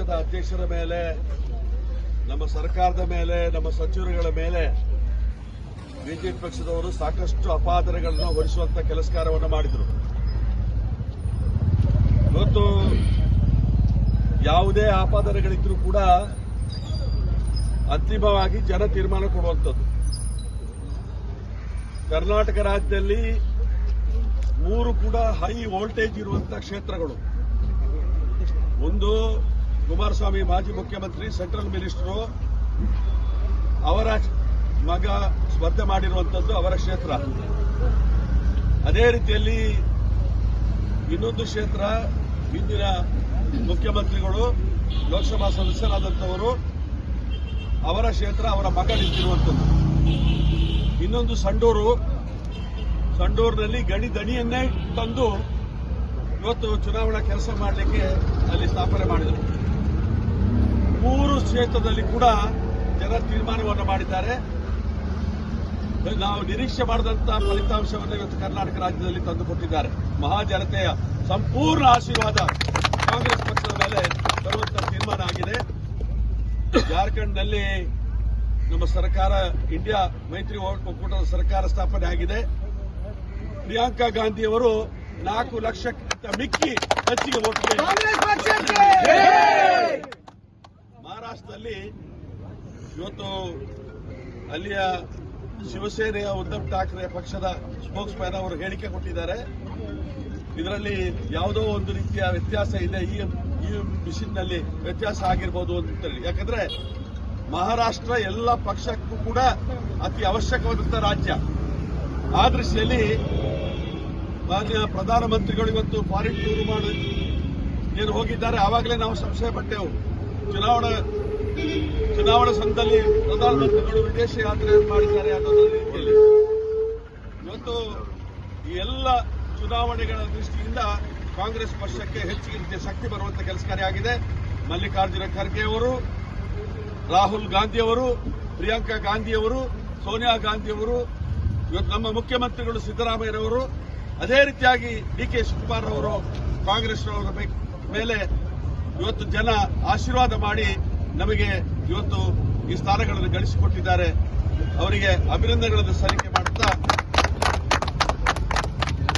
ಅಧ್ಯಕ್ಷರ ಮೇಲೆ, ನಮ್ಮ ಸರ್ಕಾರದ ಮೇಲೆ, ನಮ್ಮ ಸಚಿವರುಗಳ ಮೇಲೆ ಬಿಜೆಪಿ ಪಕ್ಷದವರು ಸಾಕಷ್ಟು ಅಪಾದನೆಗಳನ್ನು ಹೊರಿಸುವಂತ ಕೆಲಸಕಾರವನ್ನು ಮಾಡಿದರು. ಇವತ್ತು ಯಾವುದೇ ಆಪಾದನೆಗಳಿದ್ರೂ ಕೂಡ ಅಂತಿಮವಾಗಿ ಜನ ತೀರ್ಮಾನ ಕೊಡುವಂಥದ್ದು. ಕರ್ನಾಟಕ ರಾಜ್ಯದಲ್ಲಿ ಮೂರು ಕೂಡ ಹೈ ವೋಲ್ಟೇಜ್ ಇರುವಂತಹ ಕ್ಷೇತ್ರಗಳು. ಒಂದು ಕುಮಾರಸ್ವಾಮಿ ಮಾಜಿ ಮುಖ್ಯಮಂತ್ರಿ, ಸೆಂಟ್ರಲ್ ಮಿನಿಸ್ಟರು ಅವರ ಮಗ ಸ್ಪರ್ಧೆ ಮಾಡಿರುವಂಥದ್ದು ಅವರ ಕ್ಷೇತ್ರ. ಅದೇ ರೀತಿಯಲ್ಲಿ ಇನ್ನೊಂದು ಕ್ಷೇತ್ರ, ಹಿಂದಿನ ಮುಖ್ಯಮಂತ್ರಿಗಳು, ಲೋಕಸಭಾ ಸದಸ್ಯರಾದಂಥವರು ಅವರ ಕ್ಷೇತ್ರ, ಅವರ ಮಗ ನಿಂತಿರುವಂಥದ್ದು. ಇನ್ನೊಂದು ಸಂಡೂರು, ಸಂಡೂರಿನಲ್ಲಿ ಗಣಿ ದಣಿಯನ್ನೇ ತಂದು ಇವತ್ತು ಚುನಾವಣಾ ಕೆಲಸ ಮಾಡಲಿಕ್ಕೆ ಅಲ್ಲಿ ಸ್ಥಾಪನೆ ಮಾಡಿದರು. ಮೂರು ಕ್ಷೇತ್ರದಲ್ಲಿ ಕೂಡ ಜನ ತೀರ್ಮಾನವನ್ನು ಮಾಡಿದ್ದಾರೆ. ನಾವು ನಿರೀಕ್ಷೆ ಮಾಡಿದಂತಹ ಫಲಿತಾಂಶವನ್ನು ಇವತ್ತು ಕರ್ನಾಟಕ ರಾಜ್ಯದಲ್ಲಿ ತಂದುಕೊಟ್ಟಿದ್ದಾರೆ. ಮಹಾಜನತೆಯ ಸಂಪೂರ್ಣ ಆಶೀರ್ವಾದ ಕಾಂಗ್ರೆಸ್ ಪಕ್ಷದ ಮೇಲೆ ಬರುವಂತ ತೀರ್ಮಾನ ಆಗಿದೆ. ಜಾರ್ಖಂಡ್ನಲ್ಲಿ ನಮ್ಮ ಸರ್ಕಾರ, ಇಂಡಿಯಾ ಮೈತ್ರಿ ಒಕ್ಕೂಟದ ಸರ್ಕಾರ ಸ್ಥಾಪನೆ ಆಗಿದೆ. ಪ್ರಿಯಾಂಕಾ ಗಾಂಧಿಯವರು ನಾಲ್ಕು ಲಕ್ಷಕ್ಕಿಂತ ಮಿಕ್ಕಿ ಹೆಚ್ಚಿಗೆ ವೋಟ್ ಮಹಾರಾಷ್ಟ್ರದಲ್ಲಿ ಇವತ್ತು ಅಲ್ಲಿಯ ಶಿವಸೇನೆಯ ಉದ್ದವ್ ಠಾಕ್ರೆ ಪಕ್ಷದ ಸ್ಪೋಕ್ಸ್ ಮ್ಯಾನ್ ಅವರು ಹೇಳಿಕೆ ಕೊಟ್ಟಿದ್ದಾರೆ. ಇದರಲ್ಲಿ ಯಾವುದೋ ಒಂದು ರೀತಿಯ ವ್ಯತ್ಯಾಸ ಇದೆ. ಈ ಈ ಮಿಷಿನ್ನಲ್ಲಿ ವ್ಯತ್ಯಾಸ ಆಗಿರ್ಬೋದು ಅಂತ ಹೇಳಿ. ಯಾಕಂದ್ರೆ ಮಹಾರಾಷ್ಟ್ರ ಎಲ್ಲ ಪಕ್ಷಕ್ಕೂ ಕೂಡ ಅತಿ ಅವಶ್ಯಕವಾದಂತಹ ರಾಜ್ಯ. ಆ ದೃಷ್ಟಿಯಲ್ಲಿ ಮಾನ್ಯ ಪ್ರಧಾನಮಂತ್ರಿಗಳು ಇವತ್ತು ಫಾರಿನ್ ಟೂರ್ ಮಾಡಿ ಏನು ಹೋಗಿದ್ದಾರೆ. ಆವಾಗಲೇ ನಾವು ಸಂಶಯ ಪಟ್ಟೆವು ಚುನಾವಣಾ ಚುನಾವಣಾ ಸಂದರ್ಭದಲ್ಲಿ ಪ್ರಧಾನಮಂತ್ರಿಗಳು ವಿದೇಶ ಯಾತ್ರೆ ಮಾಡಿದ್ದಾರೆ ಅನ್ನೋದ್ರ ರೀತಿಯಲ್ಲಿ ಇವತ್ತು ಈ ಎಲ್ಲ ಚುನಾವಣೆಗಳ ದೃಷ್ಟಿಯಿಂದ ಕಾಂಗ್ರೆಸ್ ಪಕ್ಷಕ್ಕೆ ಹೆಚ್ಚಿನ ಶಕ್ತಿ ಬರುವಂತ ಕೆಲಸ ಕಾರ್ಯ ಮಲ್ಲಿಕಾರ್ಜುನ ಖರ್ಗೆ ಅವರು, ರಾಹುಲ್ ಗಾಂಧಿ ಅವರು, ಪ್ರಿಯಾಂಕಾ ಗಾಂಧಿ ಅವರು, ಸೋನಿಯಾ ಗಾಂಧಿ ಅವರು, ಇವತ್ತು ನಮ್ಮ ಮುಖ್ಯಮಂತ್ರಿಗಳು ಸಿದ್ದರಾಮಯ್ಯರವರು ಅದೇ ರೀತಿಯಾಗಿ ಡಿ ಕೆ ಶಿವಕುಮಾರ್ ಅವರು ಕಾಂಗ್ರೆಸ್ನವರ ಮೇಲೆ ಇವತ್ತು ಜನ ಆಶೀರ್ವಾದ ಮಾಡಿ ನಮಗೆ ಇವತ್ತು ಈ ಸ್ಥಾನಗಳನ್ನು ಗಳಿಸಿಕೊಟ್ಟಿದ್ದಾರೆ. ಅವರಿಗೆ ಅಭಿನಂದನೆಗಳನ್ನು ಸಲ್ಲಿಕೆ ಮಾಡುತ್ತಾ